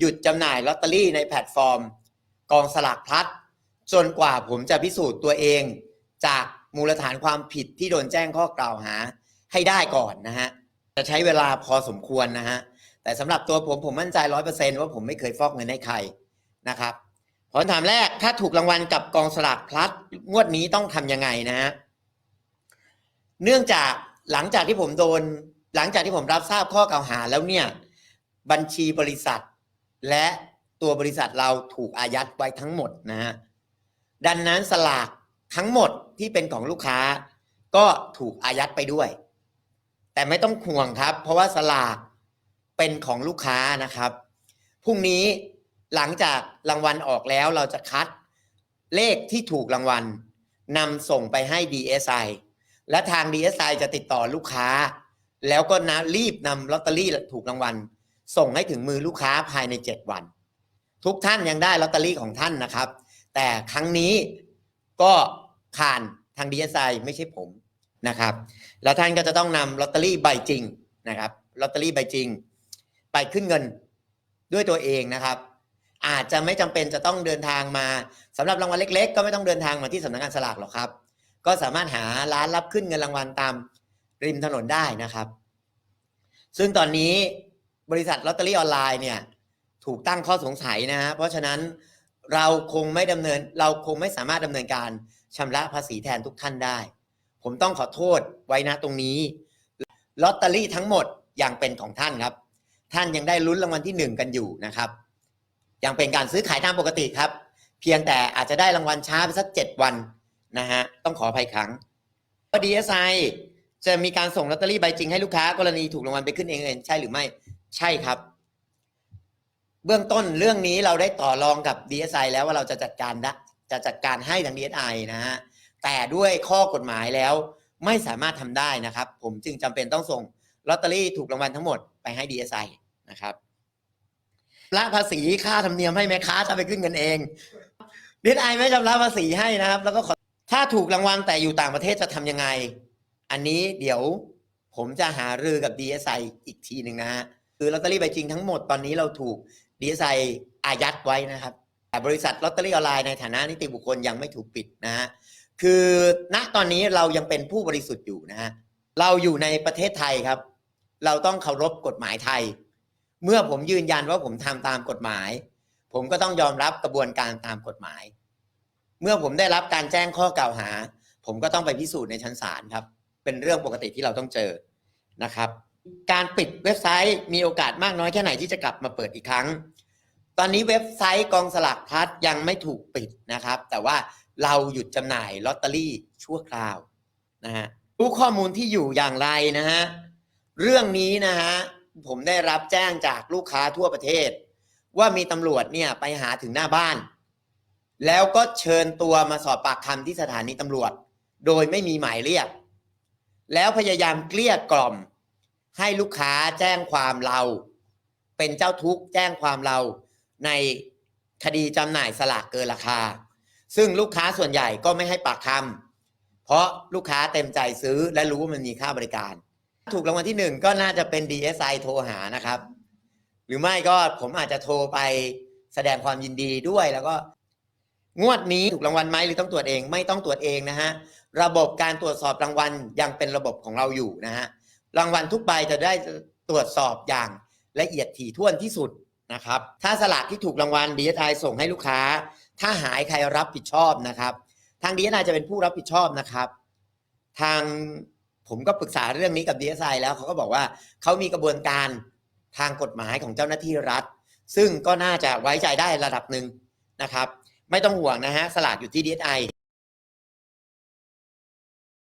หยุดจำหน่ายลอตเตอรี่ในแพลตฟอร์ม กองสลากพลัดจนกว่าผมจะพิสูจน์ตัวเอง จากมูลฐานความผิดที่โดนแจ้งข้อกล่าวหาให้ได้ก่อนนะฮะจะใช้เวลาพอสมควรนะฮะแต่สำหรับตัวผมผมมั่นใจร้อยเปอร์เซนว่าผมไม่เคยฟอกเงินให้ใครนะครับคำถามแรกถ้าถูกรางวัลกับกองสลากพลัดงวดนี้ต้องทำยังไงนะฮะเนื่องจากหลังจากที่ผมโดน หลังจากที่ผมรับทราบข้อกล่าวหาแล้วเนี่ย บัญชีบริษัท และตัวบริษัทเราถูกอายัดไว้ทั้งหมดนะฮะดังนั้นสลากทั้งหมดที่เป็นของลูกค้า ก็ถูกอายัดไปด้วย แต่ไม่ต้องห่วงครับ เพราะว่าสลากเป็นของลูกค้านะครับพรุ่งนี้หลังจากรางวัลออกแล้วเราจะคัดเลขที่ถูกรางวัลนำส่งไปให้ DSI และทาง DSI จะติดต่อลูกค้า แล้วก็นะรีบนำลอตเตอรี่ถูกรางวัล ส่งให้ถึงมือลูกค้าภายใน 7 วัน ทุกท่านยังได้ลอตเตอรี่ของท่านนะครับ แต่ครั้งนี้ก็ผ่านทาง DSI ไม่ใช่ผมนะครับ แล้วท่านก็จะต้องนำลอตเตอรี่ใบจริงนะครับลอตเตอรี่ใบจริง ไปขึ้นเงินด้วยตัวเองนะครับ อาจจะไม่จำเป็นจะต้องเดินทางมาสำหรับรางวัลเล็ก ๆ ก็ไม่ต้องเดินทางมาที่สำนักงานสลากหรอกครับ ก็สามารถหาร้านรับขึ้นเงินรางวัลตามริมถนนได้นะครับ ซึ่งตอนนี้ บริษัทลอตเตอรี่ออนไลน์เนี่ยถูกตั้งข้อสงสัยนะฮะเพราะฉะนั้นเราคงไม่ดำเนินเราคงไม่สามารถดำเนินการชำระภาษีแทนทุกท่านได้ ผมต้องขอโทษไว้นะตรงนี้ลอตเตอรี่ทั้งหมดยังเป็นของท่านครับ ท่านยังได้ลุ้นรางวัลที่หนึ่งกันอยู่นะครับ ยังเป็นการซื้อขายตามปกติครับ เพียงแต่อาจจะได้รางวัลช้าไปสักเจ็ดวันนะฮะต้องขออภัยครั้งก็ DSI จะมีการส่งลอตเตอรี่ใบจริงให้ลูกค้ากรณีถูกรางวัลไปขึ้นเองเองใช่หรือไม่ ใช่ครับ เบื้องต้นเรื่องนี้เราได้ต่อรองกับ DSI แล้วว่าเราจะจัดการได้จะจัดการให้ทาง DSI นะฮะแต่ด้วยข้อกฎหมายแล้วไม่สามารถทำได้นะครับ ผมจึงจำเป็นต้องส่งลอตเตอรี่ถูกรางวัลทั้งหมดไปให้ DSI นะครับละภาษีค่าธรรมเนียมให้แม่ค้าจะไปขึ้นเงินเอง DSI ไม่ชำระภาษีให้นะครับ แล้วก็ขอถ้าถูกรางวัลแต่อยู่ต่างประเทศจะทำยังไง อันนี้เดี๋ยวผมจะหารือกับ DSI อีกทีหนึ่งนะฮะ คือลอตเตอรี่ใบจริงทั้งหมดตอนนี้เราถูก DSI อายัดไว้นะครับ แต่บริษัทลอตเตอรี่ออนไลน์ในฐานะนิติบุคคลยังไม่ถูกปิดนะฮะคือณตอนนี้เรายังเป็นผู้บริสุทธิ์อยู่นะฮะเราอยู่ในประเทศไทยครับ เราต้องเคารพกฎหมายไทย เมื่อผมยืนยันว่าผมทำตามกฎหมาย ผมก็ต้องยอมรับกระบวนการตามกฎหมาย เมื่อผมได้รับการแจ้งข้อกล่าวหา ผมก็ต้องไปพิสูจน์ในชั้นศาลครับ เป็นเรื่องปกติที่เราต้องเจอนะครับ การปิดเว็บไซต์มีโอกาสมากน้อยแค่ไหนที่จะกลับมาเปิดอีกครั้ง ตอนนี้เว็บไซต์กองสลากพลัดยังไม่ถูกปิดนะครับ แต่ว่าเราหยุดจำหน่ายลอตเตอรี่ชั่วคราวนะฮะรู้ข้อมูลที่อยู่อย่างไรนะฮะเรื่องนี้นะฮะผมได้รับแจ้งจากลูกค้าทั่วประเทศ ว่ามีตำรวจเนี่ยไปหาถึงหน้าบ้าน แล้วก็เชิญตัวมาสอบปากคำที่สถานีตำรวจ โดยไม่มีหมายเรียก แล้วพยายามเกลี้ยกล่อม ให้ลูกค้าแจ้งความเรา เป็นเจ้าทุกข์แจ้งความเราในคดีจำหน่ายสลากเกินราคา ซึ่งลูกค้าส่วนใหญ่ก็ไม่ให้ปากคำเพราะลูกค้าเต็มใจซื้อและรู้ว่ามันมีค่าบริการ ถูกรางวัลที่หนึ่งก็น่าจะเป็น DSI โทรหานะครับ หรือไม่ก็ผมอาจจะโทรไปแสดงความยินดีด้วยแล้วก็งวดนี้ถูกรางวัลไหมหรือต้องตรวจเองไม่ต้องตรวจเองนะฮะระบบการตรวจสอบรางวัลยังเป็นระบบของเราอยู่นะฮะ รางวัลทุกใบจะได้ตรวจสอบอย่างละเอียดถี่ถ้วนที่สุดนะครับ ถ้าสลากที่ถูกรางวัล DSI ส่งให้ลูกค้า ถ้าหายใครรับผิดชอบนะครับ ทาง DSI จะเป็นผู้รับผิดชอบนะครับ ทางผมก็ปรึกษาเรื่องนี้กับ DSI แล้วเขาก็บอกว่าเขามีกระบวนการทางกฎหมายของเจ้าหน้าที่รัฐ ซึ่งก็น่าจะไว้ใจได้ระดับหนึ่งนะครับ ไม่ต้องห่วงนะฮะสลากอยู่ที่ DSI